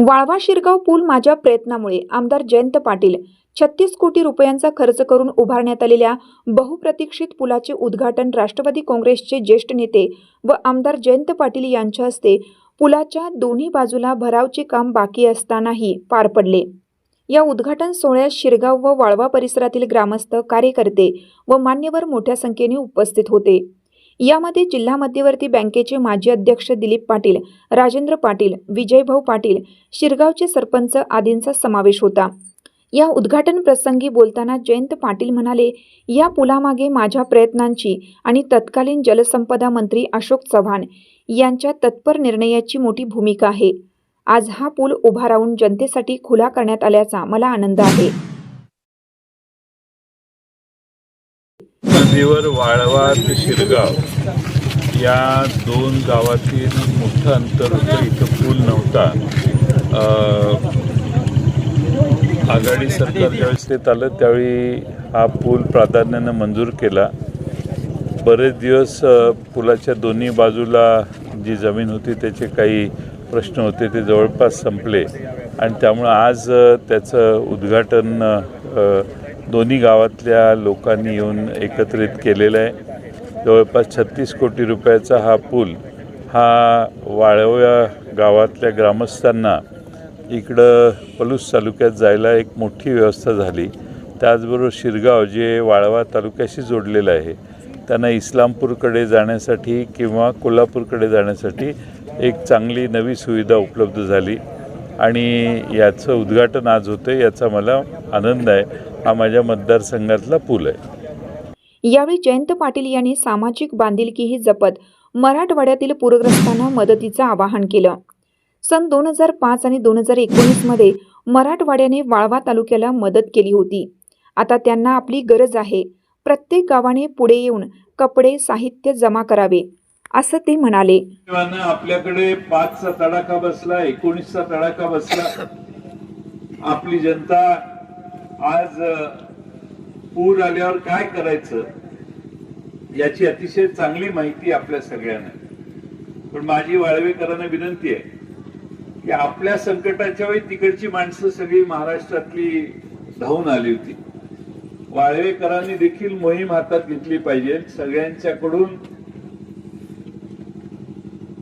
वाळवा शिरगाव पूल माझ्या प्रयत्नामुळे आमदार जयंत पाटील छत्तीस कोटी रुपयांचा खर्च करून उभारण्यात आलेल्या बहुप्रतीक्षित पुलाचे उद्घाटन राष्ट्रवादी काँग्रेसचे ज्येष्ठ नेते व आमदार जयंत पाटील यांच्या हस्ते पुलाच्या दोन्ही बाजूला भरावचे काम बाकी असतानाही पार पडले. या उद्घाटन सोहळ्यात शिरगाव व वाळवा परिसरातील ग्रामस्थ कार्यकर्ते व मान्यवर मोठ्या संख्येने उपस्थित होते. यामध्ये जिल्हा मध्यवर्ती बँकेचे माजी अध्यक्ष दिलीप पाटील राजेंद्र पाटील विजयभाऊ पाटील शिरगावचे सरपंच आदींचा समावेश होता. या उद्घाटन प्रसंगी बोलताना जयंत पाटील म्हणाले या पुलामागे माझ्या प्रयत्नांची आणि तत्कालीन जलसंपदा मंत्री अशोक चव्हाण यांच्या तत्पर निर्णयाची मोठी भूमिका आहे. आज हा पूल उभा राहून जनतेसाठी खुला करण्यात आल्याचा मला आनंद आहे. नदीवर वाळवा ते शिरगाव या दोन गावातील मोठं अंतर होतं. इथं पूल नव्हता. आघाडी सरकार ज्यावेळेस ते आलं त्यावेळी हा पूल प्राधान्यानं मंजूर केला. बरेच दिवस पुलाच्या दोन्ही बाजूला जी जमीन होती त्याचे काही प्रश्न होते ते जवळपास संपले. आणि त्यामुळं आज त्याचं उद्घाटन दोन्ही गावातल्या लोकांनी येऊन एकत्रित केलेलं आहे. जवळपास छत्तीस कोटी रुपयाचा हा पूल हा वाळव्या गावातल्या ग्रामस्थांना इकडं पलूस तालुक्यात जायला एक मोठी व्यवस्था झाली. त्याचबरोबर शिरगाव जे वाळवा तालुक्याशी जोडलेलं आहे त्यांना इस्लामपूरकडे जाण्यासाठी किंवा कोल्हापूरकडे जाण्यासाठी एक चांगली नवी सुविधा उपलब्ध झाली. आणि याचं उद्घाटन आज होतं याचा मला आनंद आहे. हा माझ्या मतदारसंघातला पूल आहे. यावेळी जयंत पाटील यांनी सामाजिक बांधिलकीही जपत मराठवाड्यातील पूरग्रस्तांना मदतीचं आवाहन केलं. सन दोन हजार पाच आणि दोन हजार एकोणीसमध्ये मराठवाड्याने वाळवा तालुक्याला मदत केली होती. आता त्यांना आपली गरज आहे. प्रत्येक गावाने पुढे येऊन कपडे साहित्य जमा करावे असं ते म्हणाले. आपल्याकडे पाचचा तडाखा बसला एकोणीसचा तडाखा बसला. आपली जनता आज पूर आल्यावर काय करायचं? याची अतिशय चांगली माहिती आपल्या सगळ्यांना. पण माझी वाळवेकरांना विनंती आहे की आपल्या संकटाच्या वेळी तिकडची माणसं सगळी महाराष्ट्रातली धावून आली होती. वाळवेकरांनी देखील मोहीम हातात घेतली पाहिजे. सगळ्यांच्याकडून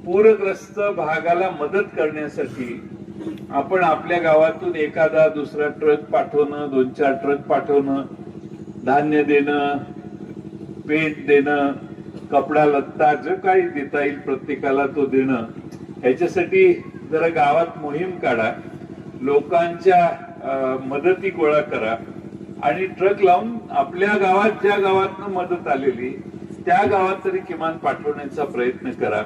पूरग्रस्त भागाला मदत करण्यासाठी आपण आपल्या गावातून एखादा दुसरा ट्रक पाठवणं दोन चार ट्रक पाठवणं धान्य देणं पेंट देणं कपडा लत्ता जो काही देता येईल प्रत्येकाला तो देणं ह्याच्यासाठी जरा गावात मोहीम काढा. लोकांच्या मदती गोळा करा. आणि ट्रक लावून आपल्या गावात ज्या गावातनं मदत आलेली त्या गावात तरी किमान पाठवण्याचा प्रयत्न करा.